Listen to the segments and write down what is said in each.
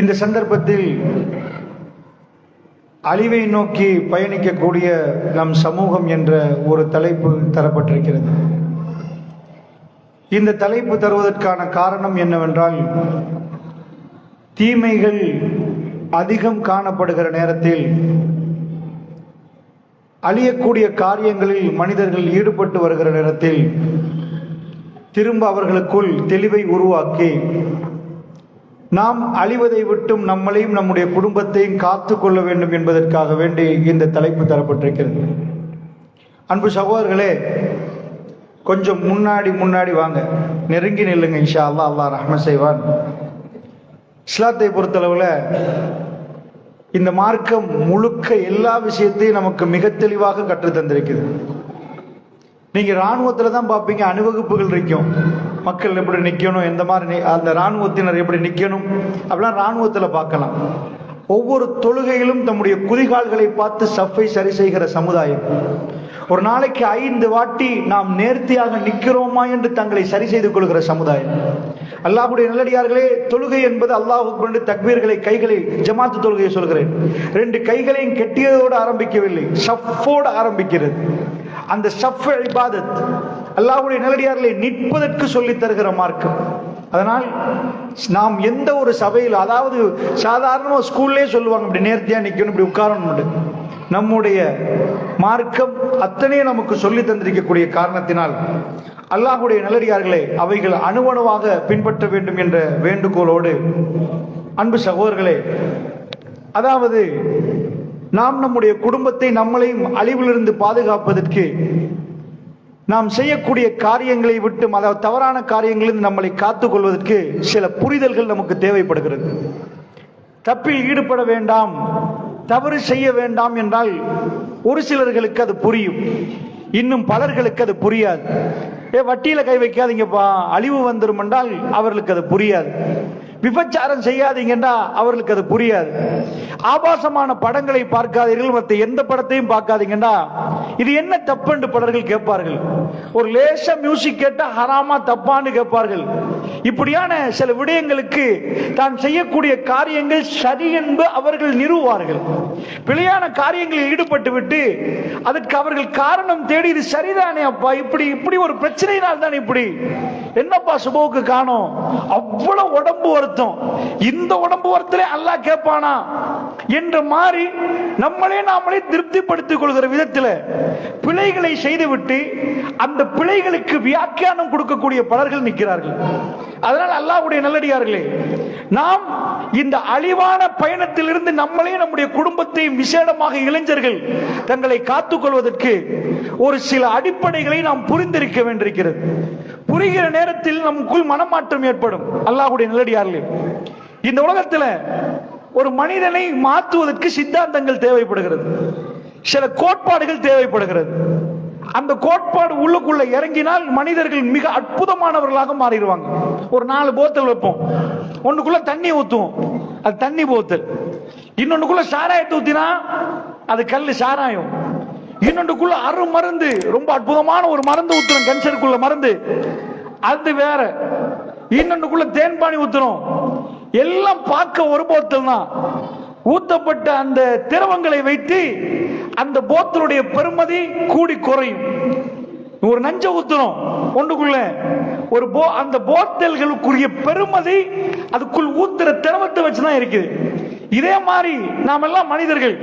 இந்த சந்தர்ப்பத்தில் அழிவை நோக்கி பயணிக்கக்கூடிய நம் சமூகம் என்ற ஒரு தலைப்பு தரப்பட்டிருக்கிறது. இந்த தலைப்பு தருவதற்கான காரணம் என்னவென்றால் தீமைகள் அதிகம் காணப்படுகிற நேரத்தில் அழியக்கூடிய காரியங்களில் மனிதர்கள் ஈடுபட்டு வருகிற நேரத்தில் திரும்ப அவர்களுக்குள் தெளிவை உருவாக்கி நாம் அழிவதை விட்டும் நம்மளையும் நம்முடைய குடும்பத்தையும் காத்து கொள்ள வேண்டும் என்பதற்காக வேண்டி இந்த தலைப்பு தரப்பட்டிருக்கிறது. அன்பு சகோதரர்களே கொஞ்சம் முன்னாடி முன்னாடி வாங்க. நெருங்கி நில்லுங்க இஷா அல்லா அல்லாஹ் ரஹ்மத் செய்வான். இஸ்லாத்தை பொறுத்தளவில் இந்த மார்க்கம் முழுக்க எல்லா விஷயத்தையும் நமக்கு மிக தெளிவாக கற்றுத் தந்திருக்குது. நீங்க ராணுவத்துல தான் பார்ப்பீங்க அணிவகுப்புகள் இருக்கும். மக்கள் எப்படி நிற்கணும் எந்த மாதிரி அந்த ராணுவத்தினர் எப்படி நிற்கணும் அப்படிலாம் இராணுவத்தில் பார்க்கலாம். ஒவ்வொரு தொழுகையிலும் தம்முடைய குதிகால்களை பார்த்து சஃபை சரி செய்கிற சமுதாயம். ஒரு நாளைக்கு ஐந்து வாட்டி நாம் நேர்த்தியாக நிற்கிறோமா என்று தங்களை சரி செய்து கொள்கிற சமுதாயம். அல்லாஹ்வுடைய நல்லடியார்களே தொழுகை என்பது அல்லாஹ் ரெண்டு தக்பீர்களை கைகளை ஜமாத்து தொழுகையை சொல்கிறேன். ரெண்டு கைகளையும் கெட்டியதோடு ஆரம்பிக்கவில்லை ஷஃப்போடு ஆரம்பிக்கிறது. அந்த ஷஃப் இபாதத் அல்லாஹுடைய நல்லடியார்களை நிற்பதற்கு சொல்லித் தருகிற மார்க்கம். அதனால் நாம் எந்த ஒரு சபையில் அதாவது சாதாரணமாக ஸ்கூல்லே சொல்லுவாங்க இப்படி நேர்த்தியாக நிற்கணும் இப்படி உட்காரணும் நம்முடைய மார்க்கம் அத்தனையும் நமக்கு சொல்லி தந்திருக்கக்கூடிய காரணத்தினால் அல்லாஹுடைய நல்லடியார்களே அவைகள் அணுவணுவாக பின்பற்ற வேண்டும் என்ற வேண்டுகோளோடு அன்பு சகோதரர்களே அதாவது நாம் நம்முடைய குடும்பத்தை நம்மளையும் அழிவிலிருந்து பாதுகாப்பதற்கு நாம் செய்யக்கூடிய காரியங்களை விட்டு அதாவது தவறான காரியங்களில் நம்மளை காத்துக் கொள்வதற்கு சில புரிதல்கள் நமக்கு தேவைப்படுகிறது. தப்பில் ஈடுபட வேண்டாம் தவறு செய்ய வேண்டாம் என்றால் ஒரு சிலர்களுக்கு அது புரியும் இன்னும் பலர்களுக்கு அது புரியாது. ஏ வட்டியில கை வைக்காதீங்கப்பா அழிவு வந்துரும் என்றால் அவர்களுக்கு அது புரியாது. விபச்சாரம் செய்யாதீங்கன்னா அவர்களுக்கு அது புரியாது. ஆபாசமான படங்களை பார்க்காதீர்கள் மற்ற எந்த படத்தையும் பார்க்காதீங்கன்னா இது என்ன தப்புன்னு பலர்கள் கேட்பார்கள். ஒரு லேச மியூசிக் கேட்டா ஹராமா தப்பான்னு கேட்பார்கள். இப்படியான சில விடயங்களுக்கு தான் செய்யக்கூடிய காரியங்கள் சரி என்று அவர்கள் நிறுவார்கள் பிழையான காரியங்களில் ஈடுபட்டு விட்டு அதற்கு அவர்கள் காரணம் தேடி இது சரிதானே அப்பா இப்படி இப்படி ஒரு பிரச்சனையினால் தான் இப்படி. என்னப்பா சுபவுக்கு காணோம்? அவ்வளவு உடம்பு வருத்தம் இந்த உடம்பு வருத்தலே அல்லாஹ் கேட்பானா? என்ற மாதிரி நம்மளே நாமளே திருப்திப்படுத்திக் கொள்கிற விதத்தில் பிழைகளை செய்துவிட்டு அந்த பிழைகளுக்கு வியாக்கியானம் கொடுக்கக்கூடிய பலர்கள் நிற்கிறார்கள். அதனால் அல்லாஹ்வுடைய நல்லடியார்களே நாம் இந்த அழிவான பயணத்திலிருந்து நம்மளே நம்முடைய குடும்பத்தையும் விசேடமாக இளைஞர்கள் தங்களை காத்துக் கொள்வதற்கு ஒரு சில அடிப்படைகளை நாம் புரிந்திருக்க வேண்டியிருக்கிறது. புரிகிற நேரத்தில் நமக்குள் மனமாற்றம் ஏற்படும். அல்லாஹ்வுடைய நல்லடியார்களே இந்த உலகத்துல ஒரு மனிதனை மாற்றுவதற்கு சித்தாந்தங்கள் தேவைப்படுகிறது. சில கோட்பாடுகள் தேவைப்படுகிறது. அந்த கோட்பாடு உள்ளுக்குள்ள இறங்கினால் மனிதர்கள் மிக அற்புதமானவர்களாக மாறிடுவாங்க. ஒரு நாலு போத்தல் வைப்போம். ஒண்ணுக்குள்ள தண்ணி ஊத்துவோம். அது தண்ணி போத்தல் இன்னொன்னுக்குள்ள சாராயத்தை ஊத்தினா அது கல்லு சாராயம். இன்னொன்றுக்குள்ள அரு மருந்து ரொம்ப அற்புதமான ஒரு மருந்து ஊத்துறோம் கேன்சருக்குள்ள மருந்து. அது வேற. இன்னொன்றுக்குள்ள தேன்பானி ஊத்துறோம் எல்லாம் பார்க்க ஒரு போத்தல் தான் ஊத்தப்பட்ட அந்த திரவங்களை வைத்து அந்த போத்தலுடைய பெருமதி கூடி குறையும். ஒரு நஞ்ச ஊத்துறோம் ஒன்றுக்குள்ள. ஒரு போ அந்த போத்தல்களுக்குரிய பெருமதி அதுக்குள் ஊத்துற திரவத்தை வச்சுதான் இருக்குது. இதே மாதிரி நாம் எல்லாம் மனிதர்கள்.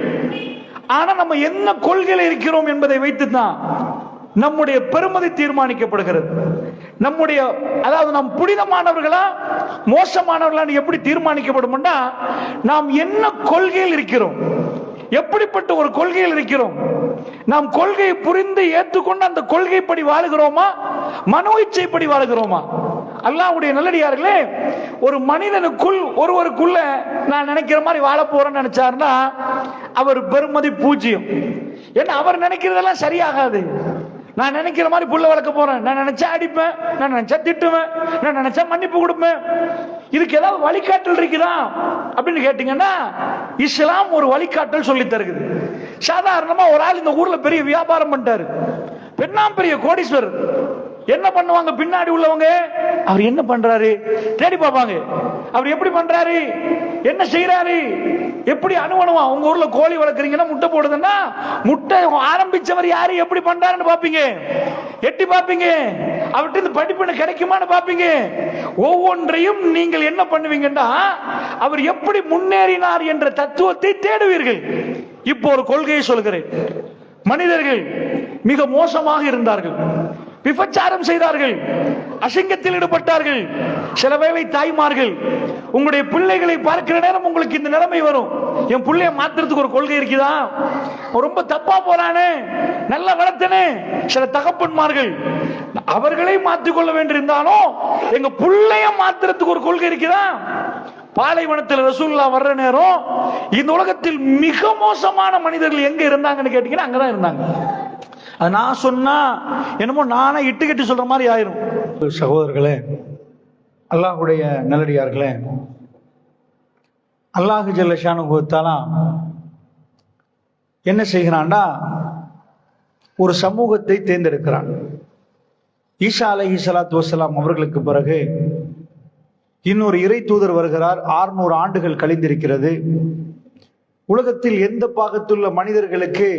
ஆனா நம்ம என்ன கொள்கையில இருக்கிறோம் என்பதை வைத்து தான் நம்முடைய பெருமதி தீர்மானிக்கப்படுகிறது. நம்முடைய அதாவது நாம் புனிதமானவர்களா மோசமானவர்களா எப்படி தீர்மானிக்கப்படும்னா நாம் என்ன கொள்கையில் இருக்கிறோம்? எப்படிப்பட்ட ஒரு கொள்கையில் இருக்கிறோம்? நாம் கொள்கையை புரிந்து ஏற்றுக்கொண்டு அந்த கொள்கைப்படி வாழுகிறோமா? மனோ இச்சைப்படி வாழுகிறோமா? அல்லாவுடைய நல்லடியார்களே ஒரு மனிதனுக்குள் ஒருவருக்குள்ள நான் நினைக்கிற மாதிரி வாழ போறேன்னு நினைச்சாருன்னா அவர் பெருமதி பூஜ்ஜியம். ஏன்னா அவர் நினைக்கிறதெல்லாம் சரியாகாது. நான் நினைக்கிற மாதிரி புள்ள வளர்க்க போறேன். நான் நினைச்சா அடிப்பேன். நான் நினைச்சா திட்டுவேன். நான் நினைச்சா மன்னிப்பு கொடுப்பேன். இதுக்கு ஏதாவது வழிகாட்டல் இருக்குதா? அப்படின்னு கேட்டீங்கன்னா இஸ்லாம் ஒரு வழிகாட்டல் சொல்லி தருகுது சாதாரணமா ஒரு ஆள் இந்த ஊர்ல பெரிய வியாபாரம் பண்ணிட்டாரு. பெண்ணாம் பெரிய கோடீஸ்வரர். என்ன பண்ணுவாங்க பின்னாடி உள்ளவங்க? அவர் என்ன பண்றாரு? தேடி பார்ப்பாங்க. அவர் எப்படி பண்றாரு? என்ன செய்யறாரு எப்படி அணுவணுவா உங்க ஊர்ல கோழி வளர்க்குறீங்கன்னா முட்டை போடுதுன்னா முட்டை ஆரம்பிச்சவர் யாரு? எப்படி பண்றாருன்னு பாப்பீங்க எட்டி பாப்பீங்க அவர்கிட்ட இந்த படிப்பு கிடைக்குமான்னு பாப்பீங்க ஒவ்வொன்றையும் நீங்கள் என்ன பண்ணுவீங்கன்னா அவர் எப்படி முன்னேறினார் என்ற தத்துவத்தை தேடுவீர்கள். இப்போ ஒரு கொள்கையை சொல்கிறேன். மனிதர்கள் மிக மோசமாக இருந்தார்கள். விபச்சாரம் செய்தார்கள். அசிங்கத்தில் ஈடுபட்டார்கள். சில வேளை தாய்மார்கள் உங்களுடைய பிள்ளைகளை பார்க்கிற நேரம் உங்களுக்கு இந்த நிலைமை வரும். என் பிள்ளைய மாத்துறதுக்கு ஒரு கொள்கை இருக்குதா? ரொம்ப தப்பா போறானே. நல்ல வளர்த்தனே. சில தகப்பன்மார்கள் அவர்களை மாற்றிக்கொள்ள வேண்டியிருந்தாலும் எங்க பிள்ளைய மாத்துறதுக்கு ஒரு கொள்கை இருக்குதா? பாலைவனத்தில் ரசூல்லா வர்ற நேரம் இந்த உலகத்தில் மிக மோசமான மனிதர்கள் எங்க இருந்தாங்கன்னு கேட்டீங்கன்னா அங்கதான் இருந்தாங்க. அது நான் சொன்னா என்னமோ நானே இட்டு கட்டி சொல்ற மாதிரி ஆயிரும். சகோதரர்களே அல்லாஹுடைய நல்லடியார்களே அல்லாஹு ஜல்லஷானுபவத்தாலா என்ன செய்கிறான்டா? ஒரு சமூகத்தை தேர்ந்தெடுக்கிறான். ஈசா அலஹி ஸலாத்து வசலாம் அவர்களுக்கு பிறகு இன்னொரு இறை தூதர் வருகிறார். ஆறுநூறு ஆண்டுகள் கழிந்திருக்கிறது. உலகத்தில் எந்த பாகத்துள்ள மனிதர்களுக்கு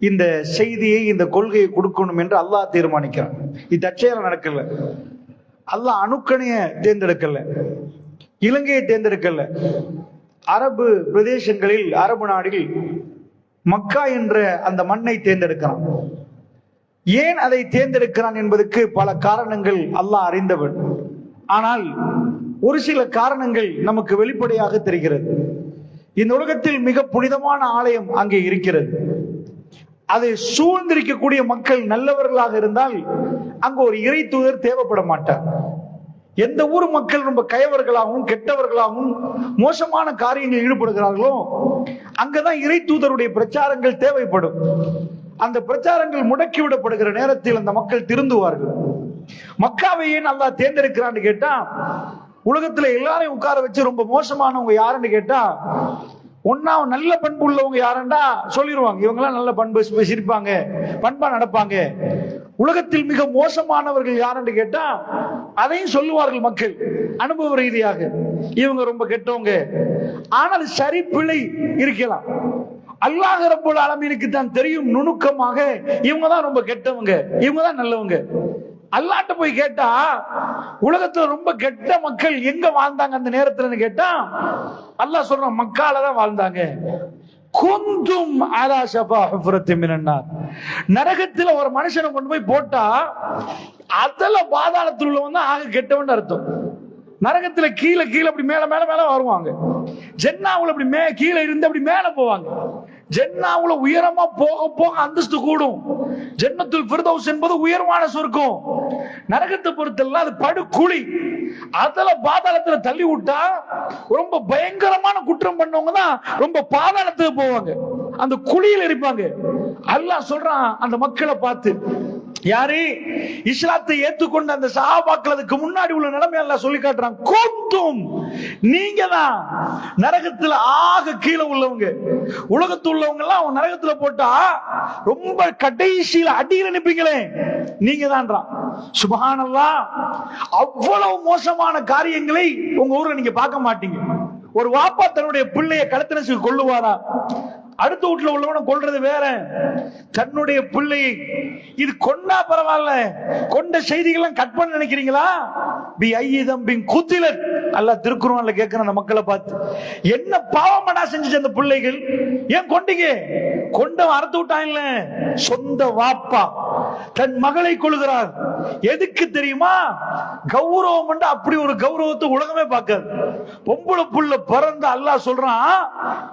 இந்த செய்தியை இந்த கொள்கையை கொடுக்கணும் என்று அல்லாஹ் தீர்மானிக்கிறான். இது தற்செயலா நடக்கல. அல்லாஹ் அணுக்கணைய தேர்ந்தெடுக்கல. இலங்கையை தேர்ந்தெடுக்கல. அரபு பிரதேசங்களில் அரபு நாடுகள் மக்கா என்ற அந்த மண்ணை தேர்ந்தெடுக்கிறான். ஏன் அதை தேர்ந்தெடுக்கிறான் என்பதற்கு பல காரணங்கள் அல்லாஹ் அறிந்தவன். ஆனால் ஒரு சில காரணங்கள் நமக்கு வெளிப்படையாக தெரிகிறது. இந்த உலகத்தில் மிக புனிதமான ஆலயம் அங்கே இருக்கிறது. அதை சூழ்ந்திருக்கக்கூடிய மக்கள் நல்லவர்களாக இருந்தால் அங்கு ஒரு இறை தூதர் தேவைப்பட மாட்டார். எந்த ஊர் மக்கள் ரொம்ப கயவர்களாகவும் கெட்டவர்களாகவும் மோசமான காரியங்களில் ஈடுபடுகிறார்களோ அங்கதான் இறை தூதருடைய பிரச்சாரங்கள் தேவைப்படும். அந்த பிரச்சாரங்கள் முடக்கி விடப்படுகிற நேரத்தில் அந்த மக்கள் திருந்துவார்கள். மக்காவை ஏன் நல்லா தேர்ந்தெடுக்கிறான்னு கேட்டா உலகத்துல எல்லாரையும் உட்கார வச்சு ரொம்ப மோசமானவங்க யாருன்னு கேட்டா ஒன்னா நல்ல பண்பு உள்ளவங்க யாருண்டா சொல்லிடுவாங்க இவங்கெல்லாம் நல்ல பண்பு சிரிப்பாங்க பண்பா நடப்பாங்க. உலகத்தில் மிக மோசமானவர்கள் யாருன்னு கேட்டா அதையும் சொல்லுவார்கள் மக்கள் அனுபவ ரீதியாக. இவங்க ரொம்ப கெட்டவங்க. ஆனால் சரி பிழை இருக்கலாம். அல்லாஹ் ரப்பல் ஆலமீனுக்கு தான் தெரியும் நுணுக்கமாக இவங்க தான் ரொம்ப கெட்டவங்க இவங்க தான் நல்லவங்க. அல்லாட்ட போய் கேட்டா உலகத்துல ரொம்ப கெட்ட மக்கள் எங்க வாழ்ந்தாங்க அந்த நேரத்துலன்னு கேட்டா அல்லா சொல்ற மக்கால தான் வாழ்ந்தாங்க. குந்தும் அலா ஷஃபா நரகத்துல ஒரு மனுஷனை கொண்டு போய் போட்டா அதுல பாதாளத்தில் உள்ளவன் தான் ஆக கெட்டவன் அர்த்தம். நரகத்துல கீழே கீழே அப்படி மேல மேல மேல வருவாங்க. ஜென்னாவுல அப்படி மே கீழே இருந்து அப்படி மேல போவாங்க. ஜென்னாவுல உயரமா போக போக அந்தஸ்து கூடும். ஜன்னத்துல் பிரதோஸ் என்பது உயர்வான சொர்க்கம். நரகத்தை பொறுத்தெல்லாம் அது படுகுழி. அதுல பாதாளத்துல தள்ளி விட்டா ரொம்ப பயங்கரமான குற்றம் பண்ணவங்க தான் ரொம்ப பாதாளத்துக்கு போவாங்க. அந்த குழியில் இருப்பாங்க அல்லாஹ் சொல்றான் அந்த மக்களை பார்த்து யாரு? இஸ்லாத்தை ஏத்துக்கொண்ட அந்த சஹாபாக்கள் முன்னாடி உள்ள நிலைமை எல்லாம் சொல்லி காட்டுறான் கொந்தும் நீங்க தான் நரகத்துல ஆக கீழே உள்ளவங்க. உலகத்து உள்ளவங்க எல்லாம் அவன் நரகத்துல போட்டா ரொம்ப கடைசியில அடியில் நிப்பீங்களே. நீங்க தான்றான் சுபகானல்லா அவ்வளவு மோசமான காரியங்களை உங்க ஊர்ல நீங்க பார்க்க மாட்டீங்க. ஒரு வாப்பா தன்னுடைய பிள்ளைய கடத்தினசுக்கு கொள்ளுவாரா அடுத்த வீட்டுல உள்ளவன கொள்றது வேற. தன்னுடைய பிள்ளையை இது கொண்டா பரவாயில்ல. கொண்ட செய்திகள்லாம் கட் பண்ண நினைக்கிறீங்களா? பி ஐதம் பின் குத்திலர் அல்ல திருக்குறள்ல கேட்கிற அந்த மக்களை பார்த்து என்ன பாவமடா செஞ்சுச்சு அந்த பிள்ளைகள்? ஏன் கொண்டீங்க? கொண்ட அறுத்து விட்டான் இல்ல. சொந்த வாப்பா. தன் மகளை கொள்கிறார் எதுக்கு தெரியுமா? கௌரவம் அப்படி ஒரு கௌரவத்தை உலகமே பார்க்காது. பொம்பளை புள்ள பிறந்த அல்லாஹ் சொல்றான்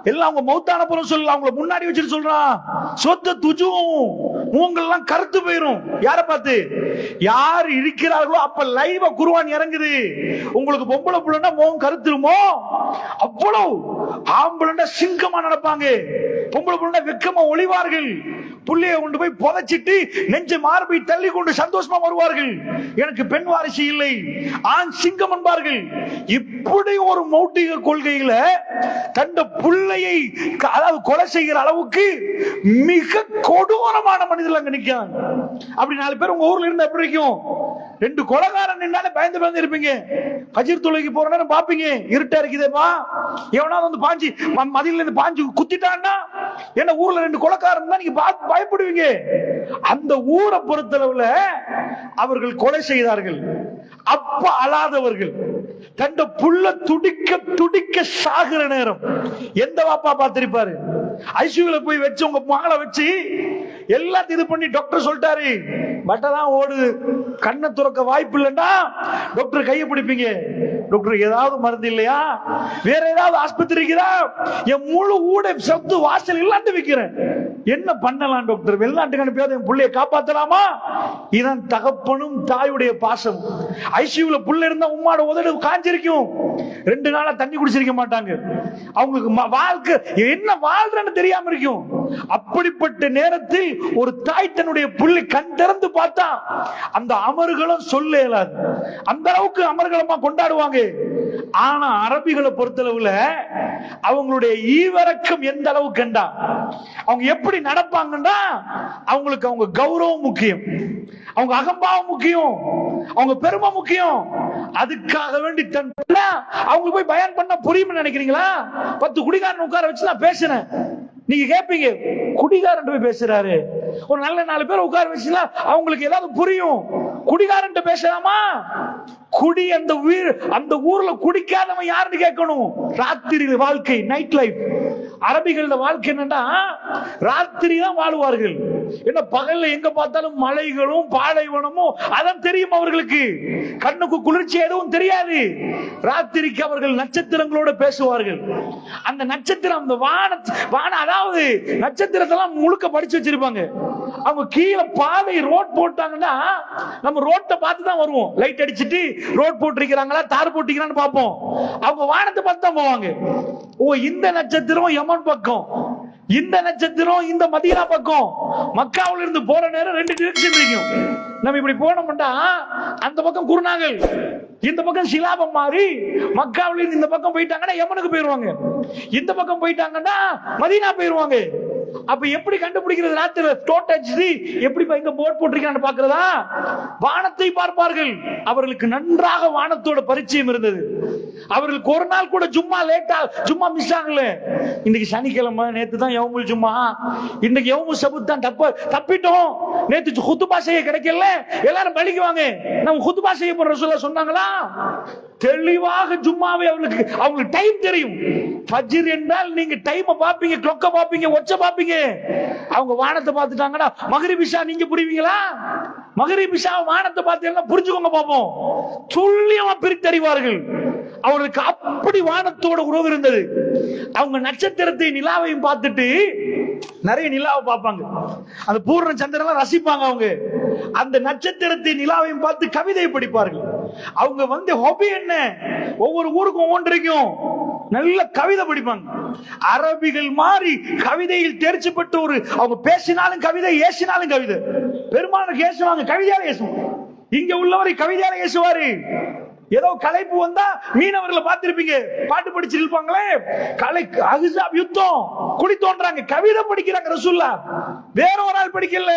எல்லாம் அவங்க மௌத்தான புறம் சொல்லல அவங்கள முன்னாடி வச்சுட்டு சொல்றான் சொத்த துஜும் மூங்கெல்லாம் கருத்து போயிரும். யார பார்த்து? யார் இருக்கிறார்களோ அப்ப லைவா குருவான் இறங்குது. உங்களுக்கு பொம்பளை புள்ளனா முகம் கருத்துருமோ? அவ்வளவு ஆம்பளை சிங்கமா நடப்பாங்க. பொம்பளை புள்ளனா வெக்கமா ஒளிவார்கள். புள்ளையை கொண்டு போய் புதைச்சிட்டு நெஞ்ச மார்பை தள்ளி கொண்டு சந்தோஷமா வருவார்கள். எனக்கு பெண் வாரிசு இல்லை ஆண் சிங்கம் என்பார்கள். இப்படி ஒரு மௌட்டிக கொள்கையில தந்த புள்ளையை அதாவது கொலை செய்கிற அளவுக்கு மிக கொடூரமான மனிதர்கள் அங்க நிக்கிறாங்க. அப்படி நாலு பேர் உங்க ஊர்ல இருந்து எப்படி இருக்கும்? ரெண்டு கொலகாரன் நின்னாலே பயந்து பயந்து இருப்பீங்க. கஜீர் தொழுகைக்கு போற நேரம் பாப்பீங்க. இருட்டா இருக்குதேப்பா. எவனாவது வந்து பாஞ்சு மதியில இருந்து பாஞ்சு குத்திட்டான்னா என்ன ஊர்ல ரெண்டு கொலக்காரன் தான் நீங்க பார்த்து பயப்படுவீங்க. அந்த ஊரை பொறுத்தளவுல அவர்கள் கொலை செய்தார்கள். அப்ப அழாதவர்கள். தண்ட புள்ள துடிக்க துடிக்க சாகுற நேரம். எந்த வாப்பா பார்த்திருப்பாரு? ஐசியூல போய் வச்சு உங்க மகளை வச்சு எல்லாத்தையும் இது பண்ணி டாக்டர் சொல்லிட்டாரு. பட்டை தான் ஓடுது. கண்ணை துறக்க வாய்ப்பு இல்லைன்னா டாக்டர் கையை பிடிப்பீங்க. டாக்டர் ஏதாவது மருந்து இல்லையா? வேற ஏதாவது ஆஸ்பத்திரி இருக்குதா? என் முழு ஊட சத்து வாசல் இல்லாண்டு விற்கிறேன் என்ன பண்ணலாம் டாக்டர் வெளிநாட்டுக்கு அனுப்பியாவது என் பிள்ளைய காப்பாத்தலாமா? இதான் தகப்பனும் தாயுடைய பாசம். ஐசியூல புள்ள இருந்தா உம்மாட உதடு காஞ்சிருக்கும். ரெண்டு நாளா தண்ணி குடிச்சிருக்க மாட்டாங்க. அவங்களுக்கு வாழ்க்கை என்ன வாழ்றன்னு தெரியாம இருக்கும். அப்படிப்பட்ட நேரத்தில் ஒரு தாய் தன்னுடைய புள்ளி கண் திறந்து பார்த்தா அந்த அமர்களும் சொல்ல இயலாது. அந்த அளவுக்கு அமர்களமா கொண்டாடுவாங்க. ஆனா அரபிகளை பொறுத்தளவுல அவங்களுடைய ஈவரக்கம் எந்த அளவுக்கு கண்டா அவங்க எப்படி நடப்பாங்கன்னா அவங்களுக்கு அவங்க கௌரவம் முக்கியம். அவங்க அகம்பாவம் முக்கியம். அவங்க பெருமை முக்கியம். அதுக்காக வேண்டி தன் அவங்க அவங்களுக்கு போய் பயன் பண்ண புரியும் நினைக்கிறீங்களா? பத்து குடிகாரன் உட்கார வச்சு நான் பேசினேன். நீங்க கேட்பீங்க குடிகாரன் போய் பேசுறாரு. ஒரு நல்ல நாலு பேர் உட்கார வச்சுனா அவங்களுக்கு ஏதாவது புரியும். குடிகாரன் பேசலாமா? குடி அந்த உயிர் அந்த ஊர்ல குடிக்காதவன் யாருன்னு கேட்கணும். ராத்திரி வாழ்க்கை நைட் லைஃப் அரபிகளோட வாழ்க்கை என்னன்னா ராத்திரி தான் வாழ்வார்கள். என்ன பகல்ல எங்க பார்த்தாலும் மலைகளும் பாலைவனமும்? அதான் தெரியும் அவர்களுக்கு. கண்ணுக்கு குளிர்ச்சி எதுவும் தெரியாது. ராத்திரிக்கு அவர்கள் நட்சத்திரங்களோட பேசுவார்கள். அந்த நட்சத்திரம் அந்த வான வான அதாவது நட்சத்திரத்தெல்லாம் முழுக்க படிச்சு வச்சிருப்பாங்க. அவங்க கீழே பாதை ரோட் போட்டாங்கன்னா நம்ம ரோட்டை பார்த்து தான் வருவோம். லைட் அடிச்சிட்டு ரோட் போட்டிருக்கிறாங்களா தார் போட்டிருக்கிறான்னு பார்ப்போம். அவங்க வானத்தை பார்த்து தான் போவாங்க. ஓ இந்த நட்சத்திரம் எமன் பக்கம். இந்த நட்சத்திரம் இந்த மதீனா பக்கம். மக்காவுல இருந்து போற நேரம் ரெண்டு டிரெக்ஷன் இருக்கும் நம்ம இப்படி போனோம்னா அந்த பக்கம் குருநாகல் இந்த பக்கம் சிலாபம் மாறி மக்காவுல இருந்து இந்த பக்கம் போயிட்டாங்கன்னா யமனுக்கு போயிருவாங்க. இந்த பக்கம் போயிட்டாங்கன்னா மதீனா போயிருவாங்க. அப்ப எப்படி கண்டுபிடிக்கிறது ராத்திரி? டோட் எப்படி இங்க போட் போட்டிருக்கான்னு பாக்குறதா வானத்தை பார்ப்பார்கள். அவர்களுக்கு நன்றாக வானத்தோட பரிச்சயம் இருந்தது. அவர்களுக்கு ஒரு நாள் கூட ஜும்மா லேட்டா ஜும்மா மிஸ் ஆகல. இன்னைக்கு சனிக்கிழமை நேத்து தான் யவுமுல் ஜும்மா. இன்னைக்கு யவுமுல் சபுத் தான் தப்ப தப்பிட்டோம். நேத்து குத்துபா செய்ய கிடைக்கல. எல்லாரும் பலிக்குவாங்க நம்ம குத்துபா செய்ய போற சொல்ல சொன்னாங்களா? தெளிவாக ஜும்மாவை அவங்களுக்கு அவங்களுக்கு டைம் தெரியும். ஃபஜ்ர் என்றால் நீங்க டைம் பாப்பீங்க கிளொக்க பாப்பீங்க ஒச்ச பாப்பீங்க அவங்க வானத்தை பார்த்துட்டாங்கன்னா மகரிபிஷா நீங்க புரிவீங்களா? மகரிபிஷா வானத்தை பார்த்து எல்லாம் புரிஞ்சுக்கோங்க பாப்போம். துல்லியமா பிரித்தறிவார்கள். அவர்களுக்கு அப்படி வானத்தோட உறவு இருந்தது. அவங்க நட்சத்திரத்தை நிலாவையும் பார்த்துட்டு நிறைய நிலாவை பார்ப்பாங்க. அந்த பூர்ண சந்திரன் ரசிப்பாங்க அவங்க. அந்த நட்சத்திரத்தை நிலாவையும் பார்த்து கவிதை படிப்பார்கள். அவங்க வந்து ஹாபி என்ன? ஒவ்வொரு ஊருக்கும் ஒவ்வொன்றைக்கும் நல்ல கவிதை படிப்பாங்க. அரபிகள் மாறி கவிதையில் தேர்ச்சி ஒரு அவங்க பேசினாலும் கவிதை ஏசினாலும் கவிதை. பெருமானுக்கு ஏசுவாங்க கவிதையால ஏசுவாங்க. இங்க உள்ளவரை கவிதையால ஏசுவாரு. ஏதோ கலைப்பு வந்தா மீனவர்களை பார்த்திருப்பீங்க. பாட்டு படிச்சிருப்பாங்களே கலை அஹ்ஸாப் யுத்தம் குடி தோன்றாங்க கவிதை படிக்கிறாங்க ரசூல்லா. வேற ஒரு ஆள் படிக்கல.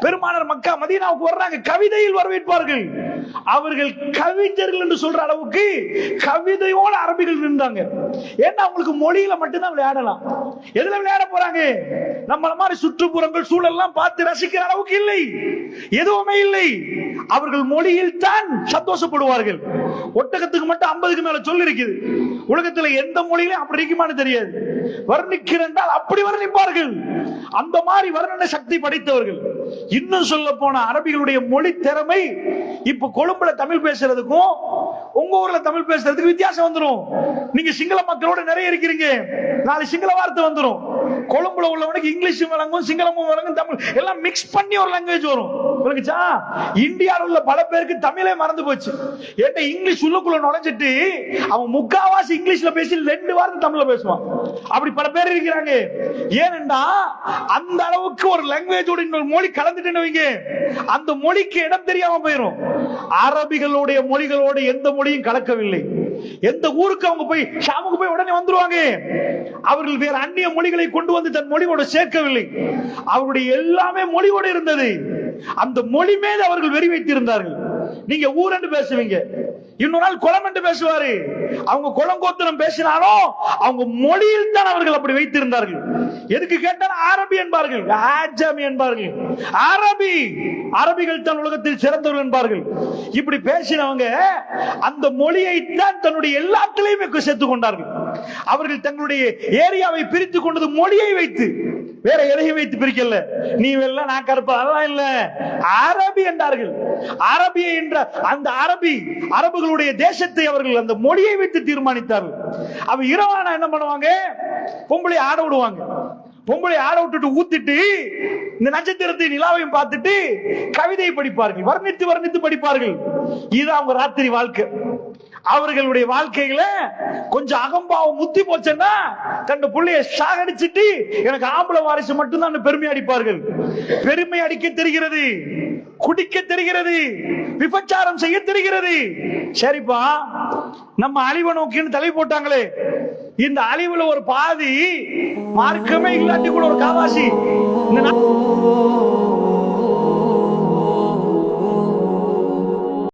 பெருமானார் மக்கா மதீனாவுக்கு வர்றாங்க. கவிதையில் வரவேற்பார்கள். அவர்கள் கவிஞர்கள் என்று சொல்ற அளவுக்கு கவிதையோட அரபிகள் இருந்தாங்க ஏன்னா அவங்களுக்கு மொழியில மட்டும்தான் விளையாடலாம். எதுல விளையாட போறாங்க? நம்மள மாதிரி சுற்றுப்புறங்கள் சூழல்லாம் பார்த்து ரசிக்கிற அளவுக்கு இல்லை. எதுவுமே இல்லை. அவர்கள் மொழியில் தான் சந்தோஷப்படுவார்கள். ஒட்டகத்துக்கு மட்டும் ஐம்பதுக்கு மேல சொல்லி இருக்குது உலகத்துல எந்த மொழியிலும் அப்படி இருக்குமான்னு தெரியாது. வர்ணிக்கிறென்றால் அப்படி வர்ணிப்பார்கள். அந்த மாதிரி வர்ணனை சக்தி படைத்தவர்கள். இன்னும் சொல்ல போன அரபிகளுடைய மொழி திறமை இப்ப கொழும்புல தமிழ் பேசுறதுக்கும் உங்க ஊர்ல தமிழ் பேசுறதுக்கு வித்தியாசம் வந்துடும் நீங்க சிங்கள மக்களோட நிறைய இருக்கிறீங்க. நாலு சிங்கள வார்த்தை வந்துடும் கொழும்புல உள்ளவனுக்கு இங்கிலீஷும் வழங்கும் சிங்களமும் வழங்கும் தமிழ். எல்லாம் மிக்ஸ் பண்ணி ஒரு லாங்குவேஜ் வரும். விளங்குச்சா இந்தியாவில் உள்ள பல பேருக்கு தமிழே மறந்து போச்சு. ஏட்ட இங்கிலீஷ் உள்ளுக்குள்ள நுழைஞ்சிட்டு அவன் முக்காவாசி இங்கிலீஷ்ல பேசி ரெண்டு வாரம் தமிழ்ல பேசுவான். அப்படி பல பேர் இருக்கிறாங்க. ஏனென்றா அந்த அளவுக்கு ஒரு லாங்குவேஜோட இன்னொரு மொழி கலந்துட்டு வைங்க. அந்த மொழிக்கு இடம் தெரியாம போயிடும் அரபிகளுடைய மொழிகளோடு எந்த மொழியும் கலக்கவில்லை. எந்த ஊருக்கு அவங்க போய் ஷாமுக்கு போய் உடனே வந்துருவாங்க? அவர்கள் வேற அந்நிய மொழிகளை கொண்டு வந்து தன் மொழியோட சேர்க்கவில்லை. அவருடைய எல்லாமே மொழியோடு இருந்தது. அந்த மொழி மேல அவர்கள் வெறி வைத்திருந்தார்கள். நீங்க ஊரண்டு பேசுவீங்க. இன்னொரு நாள் குளம் என்று பேசுவாரு. அவங்க குளம் கோத்திரம் பேசினாலும் அவங்க மொழியில் தான் அவர்கள் அப்படி வைத்திருந்தார்கள். எதுக்கு கேட்டால் அரபி என்பார்கள். ஆஜாமி என்பார்கள். அரபி அரபிகள் தான் உலகத்தில் சிறந்தவர்கள் என்பார்கள். இப்படி பேசினவங்க அந்த மொழியை தான் தன்னுடைய எல்லாத்திலையுமே சேர்த்துக் கொண்டார்கள். அவர்கள் தங்களுடைய ஏரியாவை பிரித்துக் கொண்டது மொழியை வைத்து. வேற எதையும் வைத்து பிரிக்கல. நீ வெள்ள நான் கருப்பு அதெல்லாம் இல்ல. அரபி என்றார்கள். அரபி என்ற அந்த அரபி அரபுகளுடைய தேசத்தை அவர்கள் அந்த மொழியை வைத்து தீர்மானித்தார்கள். அவ இரவானா என்ன பண்ணுவாங்க? பொம்பளை ஆட விடுவாங்க. பொம்பளை ஆட விட்டுட்டு ஊத்திட்டு இந்த நட்சத்திரத்தை நிலாவையும் பார்த்துட்டு கவிதை படிப்பார்கள். வர்ணித்து வர்ணித்து படிப்பார்கள். இது அவங்க ராத்திரி வாழ்க்கை. அவர்களுடைய வாழ்க்கையில கொஞ்சம் அகம்பாவம் முத்தி போச்சுன்னா தன் புள்ளைய சாகடிச்சிட்டு எனக்கு ஆம்பளை வாரிசு மட்டும்தான் பெருமை அடிப்பார்கள். பெருமை அடிக்க தெரிகிறது குடிக்க தெரிகிறது விபச்சாரம் செய்ய தெரிகிறது. சரிப்பா நம்ம அழிவை நோக்கின்னு தலை போட்டாங்களே. இந்த அழிவுல ஒரு பாதி மார்க்கமே இல்லாட்டி கூட ஒரு காவாசி.